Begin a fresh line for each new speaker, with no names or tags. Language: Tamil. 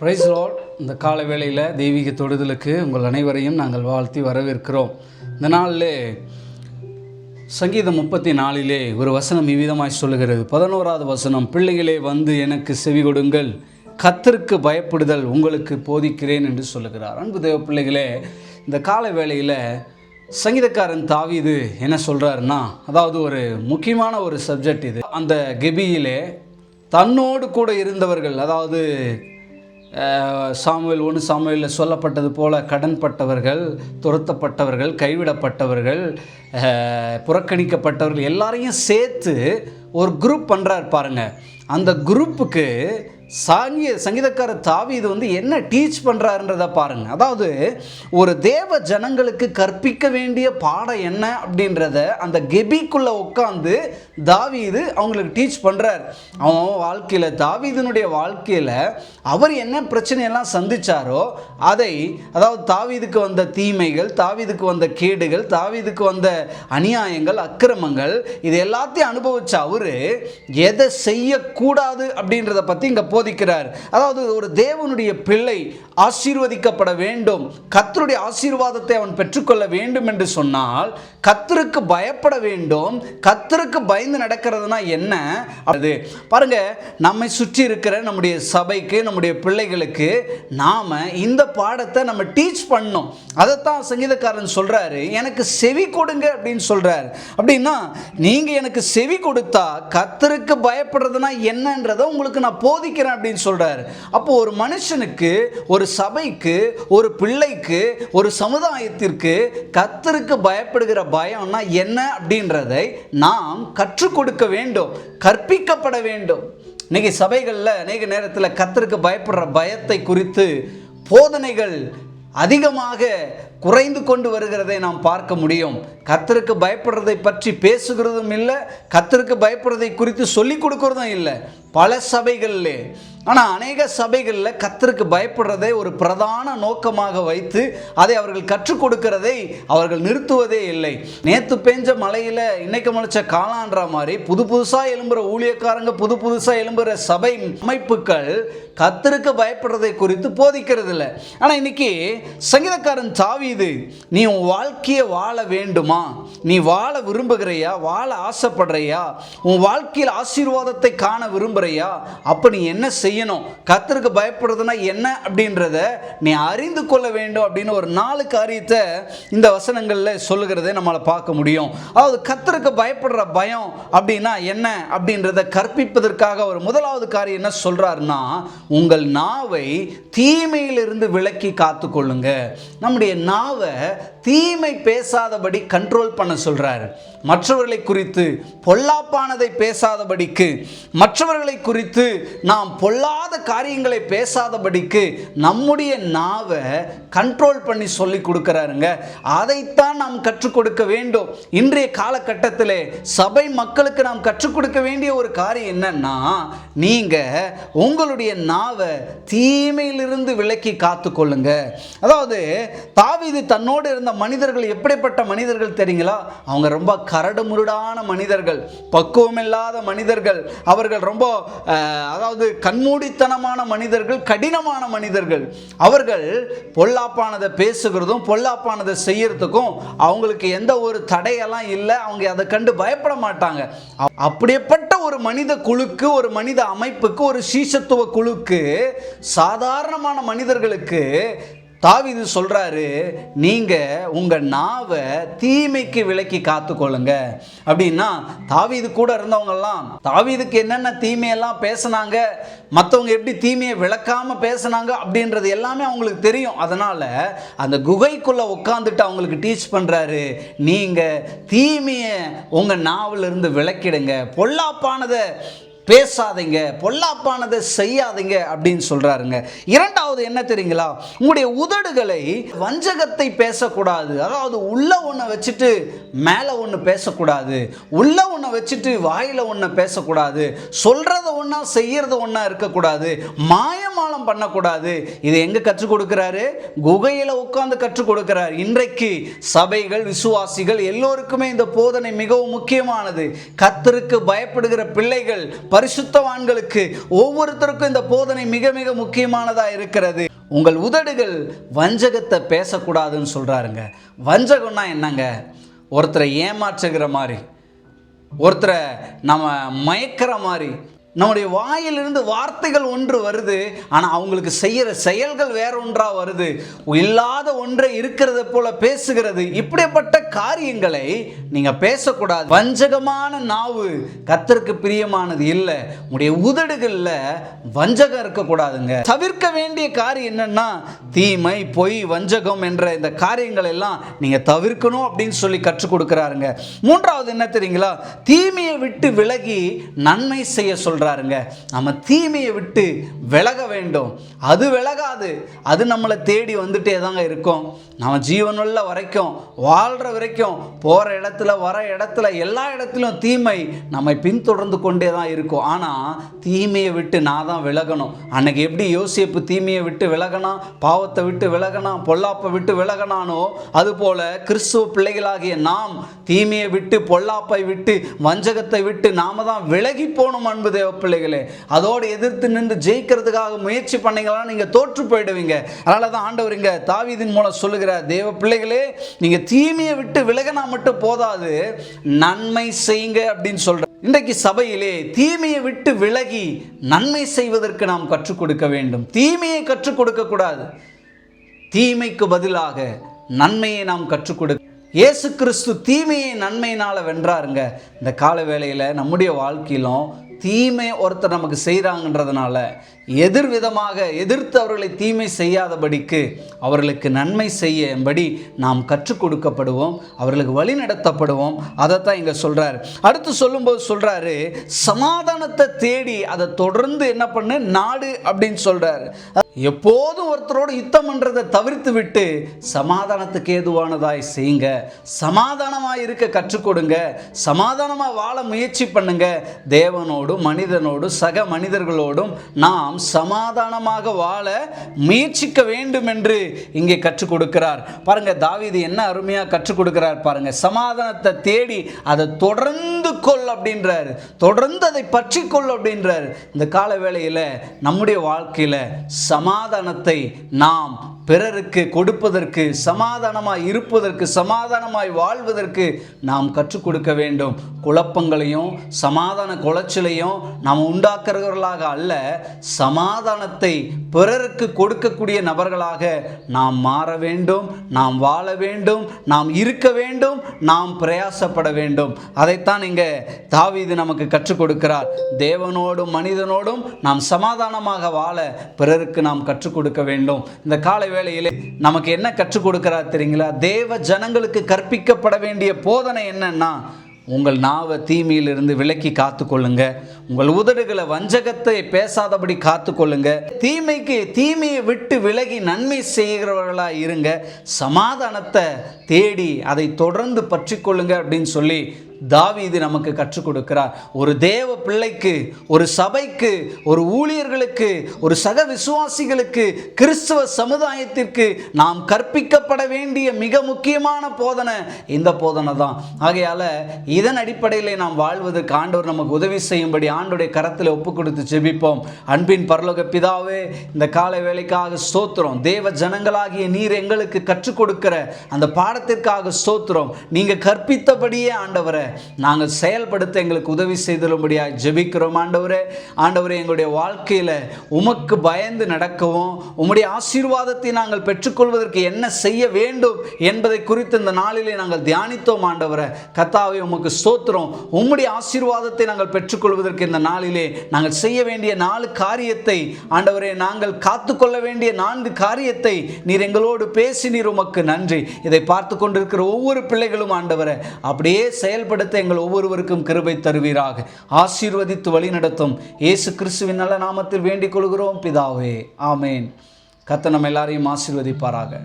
பிரைஸ் லார்ட் இந்த கால வேளையில் தெய்வீக தொடுதலுக்கு உங்கள் அனைவரையும் நாங்கள் வாழ்த்தி வரவேற்கிறோம். இந்த நாளிலே சங்கீதம் முப்பத்தி நாலிலே ஒரு வசனம் இவ்விதமாய் சொல்லுகிறது. பதினோராவது வசனம் பிள்ளைகளே வந்து எனக்கு செவி கொடுங்கள். கத்திற்கு பயப்படுதல் உங்களுக்கு போதிக்கிறேன் என்று சொல்லுகிறார். அன்பு தேவ பிள்ளைகளே இந்த கால வேளையில் சங்கீதக்காரன் தாவிது என்ன சொல்கிறாருன்னா அதாவது ஒரு முக்கியமான ஒரு சப்ஜெக்ட் இது. அந்த கெபியிலே தன்னோடு கூட இருந்தவர்கள் அதாவது சாமுவேல் ஒன்று சாமுவேலில் சொல்லப்பட்டது போல கடன்பட்டவர்கள் துரத்தப்பட்டவர்கள் கைவிடப்பட்டவர்கள் புறக்கணிக்கப்பட்டவர்கள் எல்லாரையும் சேர்த்து ஒரு குரூப் பண்ணுறார் பாருங்க. அந்த குரூப்புக்கு சாங்கிய சங்கீதக்கார தாவீது வந்து என்ன டீச் பண்ணுறாருன்றத பாருங்க. அதாவது ஒரு தேவ ஜனங்களுக்கு கற்பிக்க வேண்டிய பாடம் என்ன அப்படின்றத அந்த கெபிக்குள்ளே உட்காந்து தாவீது அவங்களுக்கு டீச் பண்ணுறார் அவன் வாழ்க்கையில் தாவீதனுடைய வாழ்க்கையில் அவர் என்ன பிரச்சனையெல்லாம் சந்தித்தாரோ அதை அதாவது தாவீதுக்கு வந்த தீமைகள் தாவீதுக்கு வந்த கேடுகள் தாவீதுக்கு வந்த அநியாயங்கள் அக்கிரமங்கள் இது எல்லாத்தையும் அனுபவிச்ச அவரு எதை செய்யக்கூடாது அப்படின்றத பற்றி இங்கே போதிக்கிறார். அதாவது ஒரு தேவனுடைய பிள்ளை ஆசீர்வதிக்கப்பட வேண்டும். கத்தருடைய ஆசீர்வாதத்தை அவன் பெற்றுக்கொள்ள வேண்டும் என்று சொன்னால் கத்தருக்கு பயப்பட வேண்டும். கத்தருக்கு பயந்து நடக்கிறதுனா என்ன? அது பாருங்க நம்மை சுற்றி இருக்கிற நம்முடைய சபைக்கு நம்முடைய பிள்ளைகளுக்கு நாம இந்த பாடத்தை நம்ம டீச் பண்ணோம் அதைத்தான் சங்கீதக்காரன் சொல்றாரு எனக்கு செவி கொடுங்க அப்படின்னு சொல்றார். அப்படின்னா நீங்க எனக்கு செவி கொடுத்தா கத்தருக்கு பயப்படுறதுனா என்னன்றதை உங்களுக்கு நான் போதிக்கிறேன். அப்படின்னு சொல்கிறார் அப்போ ஒரு மனுஷனுக்கு ஒரு சபைக்கு ஒரு பிள்ளைக்கு ஒரு சமுதாயத்திற்கு கத்தருக்கு பயப்படுகிற பயம்னா என்ன அப்படின்றதை நாம் கற்றுக் கொடுக்க வேண்டும் கற்பிக்கப்பட வேண்டும். இன்னைக்கு சபைகளில் அநேக நேரத்தில் கத்தருக்கு பயப்படுற பயத்தை குறித்து போதனைகள் அதிகமாக குறைந்து கொண்டு வருகிறதை நாம் பார்க்க முடியும். கத்தருக்கு பயப்படுறதை பற்றி பேசுகிறதும் இல்லை கத்தருக்கு பயப்படுறதை குறித்து சொல்லிக் கொடுக்கறதும் இல்லை. பல சபைகளிலே ஆனால் அநேக சபைகளில் கத்தருக்கு பயப்படுறதை ஒரு பிரதான நோக்கமாக வைத்து அதை அவர்கள் கற்றுக் கொடுக்கிறதை அவர்கள் நிறுத்துவதே இல்லை. நேற்று பெஞ்ச மலையில் இன்னைக்கு முளைச்ச காலான்ற மாதிரி புது புதுசாக எழும்புகிற ஊழியக்காரங்க புது புதுசாக எழும்புகிற சபை அமைப்புகள் கத்தருக்கு பயப்படுறதை குறித்து போதிக்கிறது இல்லை ஆனால் இன்னைக்கு சங்கீதக்காரன் தாவீது நீ உன் வாழ்க்கையை வாழ வேண்டுமா? நீ வாழ விரும்புகிறையா? வாழ ஆசைப்படுறியா? உன் வாழ்க்கையில் ஆசீர்வாதத்தை காண விரும்புகிறையா அப்போ நீ என்ன செய்யணும். கத்தருக்கு பயப்படுறதுனா என்ன அப்படின்றத நீ அறிந்து கொள்ள வேண்டும் அப்படின்னு ஒரு நாலு காரியத்தை இந்த வசனங்களில் சொல்லுகிறதை நம்மளால் பார்க்க முடியும். அதாவது கத்தருக்கு பயப்படுற பயம் அப்படின்னா என்ன அப்படின்றத கற்பிப்பதற்காக ஒரு முதலாவது காரியம் என்ன சொல்றாருன்னா உங்கள் நாவை தீமையிலிருந்து விலக்கி காத்துக்கொள்ளுங்க நம்முடைய நாவை தீமை பேசாதபடி கண்ட்ரோல் பண்ண சொல்றாரு. மற்றவர்களை குறித்து பொல்லாப்பானதை பேசாதபடிக்கு மற்றவர்களை குறித்து நாம் பொல்லா பொல்லாத காரியங்களை பேசாதபடிக்கு நம்முடைய நாவை கண்ட்ரோல் பண்ணி சொல்லி கொடுக்குறாருங்க. அதைத்தான் நாம் கற்றுக் கொடுக்க வேண்டும். இன்றைய காலகட்டத்திலே சபை மக்களுக்கு நாம் கற்றுக் கொடுக்க வேண்டிய ஒரு காரியம் என்னன்னா நீங்க உங்களுடைய நாவை தீமையிலிருந்து விலக்கி காத்துக்கொள்ளுங்க அதாவது தாவிது தன்னோடு இருந்த மனிதர்கள் எப்படிப்பட்ட மனிதர்கள் தெரியுங்களா? அவங்க ரொம்ப கரடுமுருடான மனிதர்கள் பக்குவமில்லாத மனிதர்கள். அவர்கள் ரொம்ப அதாவது அதாவது கண்மூடித்தனமான மனிதர்கள் கடினமான மனிதர்கள். அவர்கள் பொல்லாப்பானதை பேசுகிறதும் பொல்லாப்பானதை செய்யறதுக்கும் அவங்களுக்கு எந்த ஒரு தடையெல்லாம் இல்லை. அவங்க அதை கண்டு பயப்பட மாட்டாங்க. அப்படியேப்பட்ட அப்படிப்பட்ட ஒரு மனித குழுக்கு ஒரு மனித அமைப்புக்கு ஒரு சீசத்துவ குழுக்கு சாதாரணமான மனிதர்களுக்கு தாவீது சொல்கிறாரு நீங்கள் உங்கள் நாவை தீமைக்கு விலக்கி காத்துக்கொள்ளுங்க. அப்படின்னா தாவீது கூட இருந்தவங்கெல்லாம் தாவீதுக்கு என்னென்ன தீமையெல்லாம் பேசுனாங்க? மற்றவங்க எப்படி தீமையை விளக்காமல் பேசுனாங்க? அப்படின்றது எல்லாமே அவங்களுக்கு தெரியும். அதனால் அந்த குகைக்குள்ளே உட்காந்துட்டு அவங்களுக்கு டீச் பண்ணுறாரு நீங்கள் தீமையை உங்கள் நாவிலிருந்து விளக்கிடுங்க பொல்லாப்பானதை பேசாதீங்க பொல்லாப்பானதை செய்யாதீங்க அப்படின்னு சொல்கிறாருங்க இரண்டாவது என்ன தெரியுங்களா? உங்களுடைய உதடுகளை வஞ்சகத்தை பேசக்கூடாது. அதாவது உள்ள ஒன்றை வச்சுட்டு மேலே ஒன்று பேசக்கூடாது உள்ள ஒன்றை வச்சுட்டு வாயில் ஒன்றை பேசக்கூடாது சொல்கிறத ஒன்றா செய்கிறது ஒன்றா இருக்கக்கூடாது மாயமாலம் பண்ணக்கூடாது. இது எங்கே கற்றுக் கொடுக்குறாரு? குகையில் உட்காந்து கற்றுக் கொடுக்குறாரு. இன்றைக்கு சபைகள் விசுவாசிகள் எல்லோருக்குமே இந்த போதனை மிகவும் முக்கியமானது. கத்தருக்கு பயப்படுகிற பிள்ளைகள் பரிசுத்தவான்களுக்கு ஒவ்வொருத்தருக்கும் இந்த போதனை மிக மிக முக்கியமானதாக இருக்கிறது. உங்கள் உதடுகள் வஞ்சகத்தை பேசக்கூடாதுன்னு சொல்கிறாருங்க வஞ்சகம்னா என்னங்க? ஒருத்தரை ஏமாற்றுகிற மாதிரி ஒருத்தரை நம்ம மயக்கிற மாதிரி நம்முடைய வாயிலிருந்து வார்த்தைகள் ஒன்று வருது ஆனால் அவங்களுக்கு செய்கிற செயல்கள் வேற ஒன்றாக வருது. இல்லாத ஒன்றை இருக்கிறத போல பேசுகிறது. இப்படிப்பட்ட காரியங்களை நீங்கள் பேசக்கூடாது. வஞ்சகமான நாவு கத்திற்கு பிரியமானது இல்லை. உடைய உதடுகளில் வஞ்சகம் இருக்கக்கூடாதுங்க. தவிர்க்க வேண்டிய காரியம் என்னன்னா தீமை பொய் வஞ்சகம் என்ற இந்த காரியங்கள் எல்லாம் நீங்கள் தவிர்க்கணும் அப்படின்னு சொல்லி கற்றுக் கொடுக்குறாருங்க. மூன்றாவது என்ன தெரியுங்களா? தீமையை விட்டு விலகி நன்மை செய்ய சொல்கிறாருங்க நம்ம தீமையை விட்டு விலக வேண்டும். அது விலகாது. அது நம்மளை தேடி வந்துட்டே தாங்க இருக்கும். நம்ம ஜீவனுள்ள வரைக்கும் வாழ்கிற வரைக்கும் போகிற இடத்துல வர இடத்துல எல்லா இடத்துலையும் தீமை நம்மை பின்தொடர்ந்து கொண்டே தான் இருக்கும். ஆனால் தீமையை விட்டு நான் தான் விலகணும். அன்னைக்கு எப்படி யோசிப்பு தீமையை விட்டு விலகனா பாவத்தை விட்டு விலகனா பொல்லாப்பை விட்டு விலகனானோ அதுபோல் கிறிஸ்துவ பிள்ளைகளாகிய நாம் தீமையை விட்டு பொல்லாப்பை விட்டு வஞ்சகத்தை விட்டு நாம தான் விலகி போகணும் அன்பு தேவ பிள்ளைகளே அதோடு எதிர்த்து நின்று ஜெயிக்கிறதுக்காக முயற்சி பண்ணீங்களா நீங்கள் தோற்று போயிடுவீங்க. அதனால தான் ஆண்டவர் இங்கே தாவீதின் மூலம் சொல்லுகிறார் தேவ பிள்ளைகளே நீங்கள் தீமையை விட்டு விலகினா மட்டும் போதாது நன்மை செய்யுங்க அப்படின்னு சொல்ற இன்றைக்கு சபையிலே தீமையை விட்டு விலகி நன்மை செய்வதற்கு நாம் கற்றுக் கொடுக்க வேண்டும். தீமையை கற்றுக் கொடுக்க கூடாது. தீமைக்கு பதிலாக நன்மையை நாம் கற்றுக் கொடுக்க இயேசு கிறிஸ்து தீமையை நன்மையினால் வென்றாருங்க. இந்த கால வேளையில் நம்முடைய வாழ்க்கையிலும் தீமை ஒருத்தர் நமக்கு செய்கிறாங்கன்றதுனால எதிர்விதமாக எதிர்த்து அவர்களை தீமை செய்யாதபடிக்கு அவர்களுக்கு நன்மை செய்யும்படி நாம் கற்றுக் கொடுக்கப்படுவோம் அவர்களுக்கு வழி நடத்தப்படுவோம். அதைத்தான் இங்கே சொல்கிறார் அடுத்து சொல்லும்போது சொல்கிறாரு சமாதானத்தை தேடி அதை தொடர்ந்து என்ன பண்ணு? நாடு அப்படின்னு சொல்கிறார் எப்போதும் ஒருத்தரோடு யுத்தம் பண்ணுறதை தவிர்த்து விட்டு சமாதானத்துக்கு ஏதுவானதாய் செய்யுங்க. சமாதானமாக இருக்க கற்றுக் கொடுங்க. சமாதானமாக வாழ முயற்சி பண்ணுங்க. தேவனோடும் மனிதனோடும் சக மனிதர்களோடும் நாம் சமாதானமாக வாழ முயற்சிக்க வேண்டும் என்று இங்கே கற்றுக் கொடுக்கிறார். பாருங்க தாவிது என்ன அருமையாக கற்றுக் கொடுக்கிறார் பாருங்க. சமாதானத்தை தேடி அதை தொடர்ந்து கொள் அப்படின்றார். தொடர்ந்து அதை பற்றி கொள் அப்படின்றார். இந்த கால வேளையில் நம்முடைய வாழ்க்கையில் சம சமாதானத்தை நாம் பிறருக்கு கொடுப்பதற்கு சமாதானமாய் இருப்பதற்கு சமாதானமாய் வாழ்வதற்கு நாம் கற்றுக் கொடுக்க வேண்டும். குழப்பங்களையும் சமாதான குலைச்சலையும் நாம் உண்டாக்குறவர்களாக அல்ல சமாதானத்தை பிறருக்கு கொடுக்கக்கூடிய நபர்களாக நாம் மாற வேண்டும் நாம் வாழ வேண்டும் நாம் இருக்க வேண்டும் நாம் பிரயாசப்பட வேண்டும். அதைத்தான் இங்கே தாவீது நமக்கு கற்றுக் கொடுக்கிறார். தேவனோடும் மனிதனோடும் நாம் சமாதானமாக வாழ பிறருக்கு நாம் கற்றுக் கொடுக்க வேண்டும். இந்த காலை வேளையிலே நமக்கு என்ன கற்றுக் கொடுக்கிறார் தெரியுங்களா? தேவ ஜனங்களுக்கு கற்பிக்கப்பட வேண்டிய போதனை என்னன்னா உங்கள் நாவை தீமையிலிருந்து விலக்கி காத்துக்கொள்ளுங்க. உங்கள் உதடுகளை வஞ்சகத்தை பேசாதபடி காத்துக்கொள்ளுங்க. தீமைக்கு தீமையை விட்டு விலகி நன்மை செய்கிறவர்களாக இருங்க. சமாதானத்தை தேடி அதை தொடர்ந்து பற்றிக்கொள்ளுங்க அப்படின்னு சொல்லி தாவீது நமக்கு கற்றுக் கொடுக்கிறார். ஒரு தேவ பிள்ளைக்கு ஒரு சபைக்கு ஒரு ஊழியர்களுக்கு ஒரு சக விசுவாசிகளுக்கு கிறிஸ்துவ சமுதாயத்திற்கு நாம் கற்பிக்கப்பட வேண்டிய மிக முக்கியமான போதனை இந்த போதனை தான். ஆகையால் இதன் அடிப்படையில் நாம் வாழ்வதற்கு ஆண்டவர் நமக்கு உதவி செய்யும்படி ஆண்டுடைய கரத்தில் ஒப்பு கொடுத்து ஜெபிப்போம். அன்பின் பரலோக பிதாவே இந்த காலை வேலைக்காக ஸ்தோத்திரம். தேவ ஜனங்களாகிய நீர் எங்களுக்கு கற்றுக் கொடுக்கிற அந்த பாடத்திற்காக ஸ்தோத்திரம். நீங்கள் கற்பித்தபடியே ஆண்டவரை நாங்கள் செயல்படுத்த எங்களுக்கு உதவி செய்தலும்படியாக ஜெபிக்கிறோம். ஆண்டவரே ஆண்டவரே எங்களுடைய வாழ்க்கையில் உமக்கு பயந்து நடக்கவும் உம்முடைய ஆசீர்வாதத்தை நாங்கள் பெற்றுக்கொள்வதற்கு என்ன செய்ய வேண்டும் என்பதை குறித்து இந்த நாளிலே நாங்கள் தியானித்தோம். ஆண்டவரை கத்தாவை உமக்கு சோத்துறோம் உம்முடைய ஆசீர்வாதத்தை நாங்கள் பெற்றுக்கொள்வதற்கு இந்த நாளிலே நாங்கள் செய்ய வேண்டிய நாலு காரியத்தை ஆண்டவரே நாங்கள் காத்துக்கொள்ள வேண்டிய நான்கு காரியத்தை நீர் எங்களோடு பேசி நீர் உமக்கு நன்றி. இதை பார்த்து கொண்டிருக்கிற ஒவ்வொரு பிள்ளைகளும் ஆண்டவரை அப்படியே செயல்படுத்த எங்கள் ஒவ்வொருவருக்கும் கிருபை தருவீராக. ஆசீர்வதித்து வழி நடத்தும் இயேசு கிறிஸ்துவின் நல்ல நாமத்தில் வேண்டிக் கொள்கிறோம். பிதாவே ஆமேன். கத்த நம்ம எல்லாரையும் ஆசீர்வதிப்பாராக.